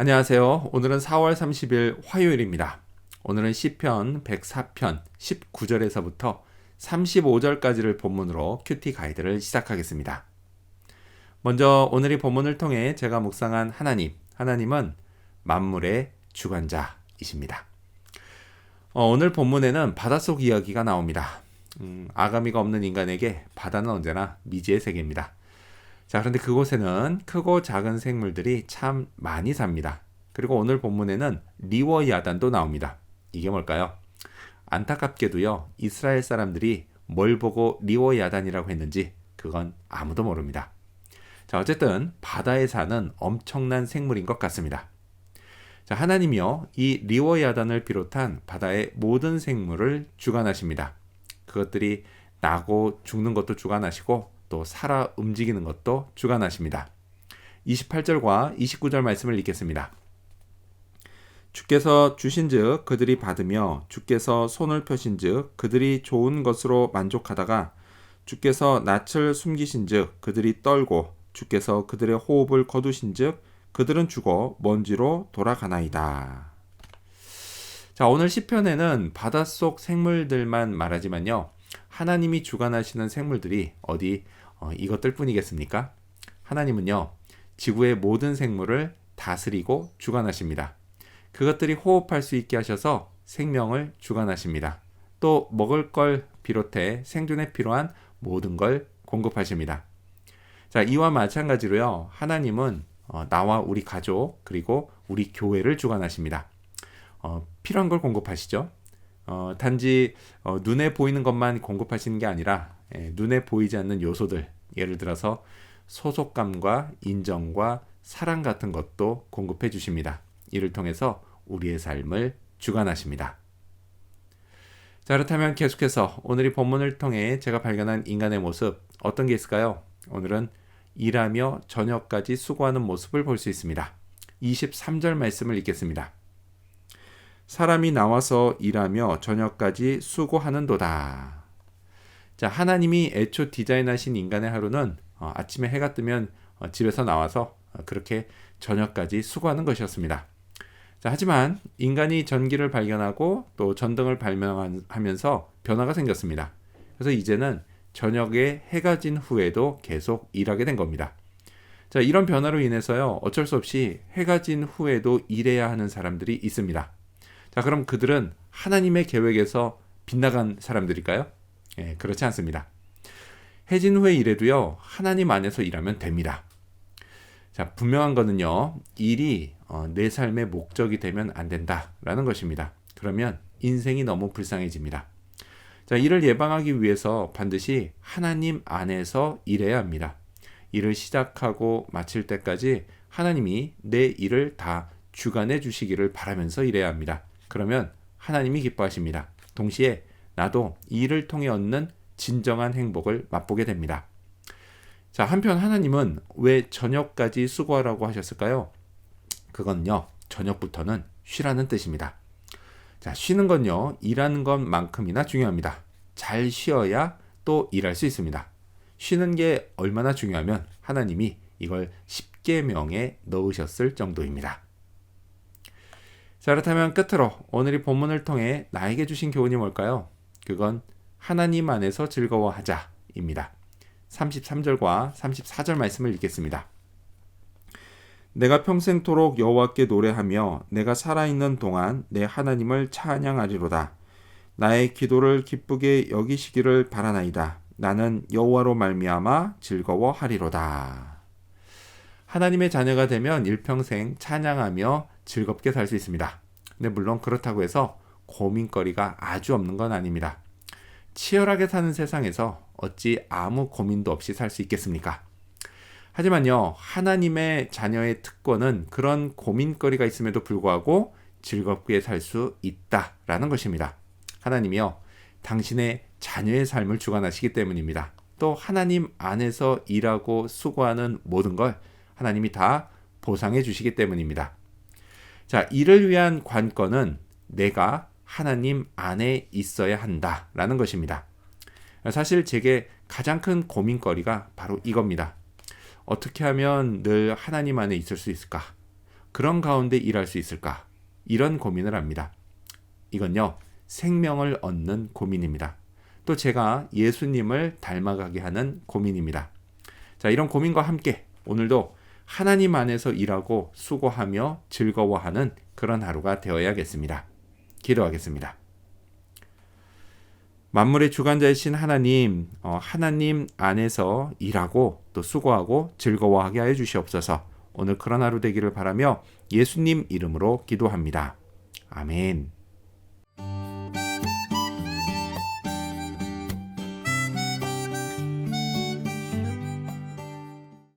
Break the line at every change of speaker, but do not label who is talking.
안녕하세요. 오늘은 4월 30일 화요일입니다. 오늘은 시편 104편 19절에서부터 35절까지를 본문으로 큐티 가이드를 시작하겠습니다. 먼저 오늘 이 본문을 통해 제가 묵상한 하나님, 하나님은 만물의 주관자이십니다. 어, 오늘 본문에는 바닷속 이야기가 나옵니다. 음, 아가미가 없는 인간에게 바다는 언제나 미지의 세계입니다. 자, 그런데 그곳에는 크고 작은 생물들이 참 많이 삽니다. 그리고 오늘 본문에는 리워 야단도 나옵니다. 이게 뭘까요? 안타깝게도요, 이스라엘 사람들이 뭘 보고 리워 야단이라고 했는지 그건 아무도 모릅니다. 자, 어쨌든 바다에 사는 엄청난 생물인 것 같습니다. 자, 하나님이요, 이 리워 야단을 비롯한 바다의 모든 생물을 주관하십니다. 그것들이 나고 죽는 것도 주관하시고 또 살아 움직이는 것도 주관하십니다. 28절과 29절 말씀을 읽겠습니다. 주께서 주신즉 그들이 받으며 주께서 손을 펴신즉 그들이 좋은 것으로 만족하다가 주께서 낯을 숨기신즉 그들이 떨고 주께서 그들의 호흡을 거두신즉 그들은 죽어 먼지로 돌아가나이다. 자, 오늘 시편에는 바닷속 생물들만 말하지만요. 하나님이 주관하시는 생물들이 어디 어, 이것들 뿐이겠습니까? 하나님은요, 지구의 모든 생물을 다스리고 주관하십니다. 그것들이 호흡할 수 있게 하셔서 생명을 주관하십니다. 또 먹을 걸 비롯해 생존에 필요한 모든 걸 공급하십니다. 자, 이와 마찬가지로요, 하나님은 어, 나와 우리 가족, 그리고 우리 교회를 주관하십니다. 어, 필요한 걸 공급하시죠. 어, 단지 어, 눈에 보이는 것만 공급하시는 게 아니라 예, 눈에 보이지 않는 요소들, 예를 들어서 소속감과 인정과 사랑 같은 것도 공급해 주십니다. 이를 통해서 우리의 삶을 주관하십니다. 자, 그렇다면 계속해서 오늘 이 본문을 통해 제가 발견한 인간의 모습 어떤 게 있을까요? 오늘은 일하며 저녁까지 수고하는 모습을 볼 수 있습니다. 23절 말씀을 읽겠습니다. 사람이 나와서 일하며 저녁까지 수고하는도다. 자, 하나님이 애초 디자인하신 인간의 하루는 어, 아침에 해가 뜨면 어, 집에서 나와서 어, 그렇게 저녁까지 수고하는 것이었습니다. 자, 하지만 인간이 전기를 발견하고 또 전등을 발명하면서 변화가 생겼습니다. 그래서 이제는 저녁에 해가 진 후에도 계속 일하게 된 겁니다. 자, 이런 변화로 인해서요, 어쩔 수 없이 해가 진 후에도 일해야 하는 사람들이 있습니다. 자, 그럼 그들은 하나님의 계획에서 빗나간 사람들일까요? 예, 그렇지 않습니다. 해진 후에 일해도요, 하나님 안에서 일하면 됩니다. 자, 분명한 거는요, 일이 어, 내 삶의 목적이 되면 안 된다라는 것입니다. 그러면 인생이 너무 불쌍해집니다. 자, 이를 예방하기 위해서 반드시 하나님 안에서 일해야 합니다. 일을 시작하고 마칠 때까지 하나님이 내 일을 다 주관해 주시기를 바라면서 일해야 합니다. 그러면 하나님이 기뻐하십니다. 동시에 나도 일을 통해 얻는 진정한 행복을 맛보게 됩니다. 자, 한편 하나님은 왜 저녁까지 수고하라고 하셨을까요? 그건요, 저녁부터는 쉬라는 뜻입니다. 자, 쉬는 건요, 일하는 것만큼이나 중요합니다. 잘 쉬어야 또 일할 수 있습니다. 쉬는 게 얼마나 중요하면 하나님이 이걸 십계명에 넣으셨을 정도입니다. 자, 그렇다면 끝으로 오늘 이 본문을 통해 나에게 주신 교훈이 뭘까요? 그건 하나님 안에서 즐거워하자입니다. 33절과 34절 말씀을 읽겠습니다. 내가 평생토록 여호와께 노래하며 내가 살아있는 동안 내 하나님을 찬양하리로다. 나의 기도를 기쁘게 여기시기를 바라나이다. 나는 여호와로 말미암아 즐거워하리로다. 하나님의 자녀가 되면 일평생 찬양하며 즐겁게 살 수 있습니다. 근데 물론 그렇다고 해서 고민거리가 아주 없는 건 아닙니다. 치열하게 사는 세상에서 어찌 아무 고민도 없이 살 수 있겠습니까? 하지만요, 하나님의 자녀의 특권은 그런 고민거리가 있음에도 불구하고 즐겁게 살 수 있다라는 것입니다. 하나님이요, 당신의 자녀의 삶을 주관하시기 때문입니다. 또 하나님 안에서 일하고 수고하는 모든 걸 하나님이 다 보상해 주시기 때문입니다. 자, 이를 위한 관건은 내가 하나님 안에 있어야 한다라는 것입니다. 사실 제게 가장 큰 고민거리가 바로 이겁니다. 어떻게 하면 늘 하나님 안에 있을 수 있을까? 그런 가운데 일할 수 있을까? 이런 고민을 합니다. 이건요, 생명을 얻는 고민입니다. 또 제가 예수님을 닮아가게 하는 고민입니다. 자, 이런 고민과 함께 오늘도 하나님 안에서 일하고 수고하며 즐거워하는 그런 하루가 되어야겠습니다. 기도하겠습니다. 만물의 주관자이신 하나님, 어, 하나님 안에서 일하고 또 수고하고 즐거워하게 하여 주시옵소서. 오늘 그런 하루 되기를 바라며 예수님 이름으로 기도합니다. 아멘.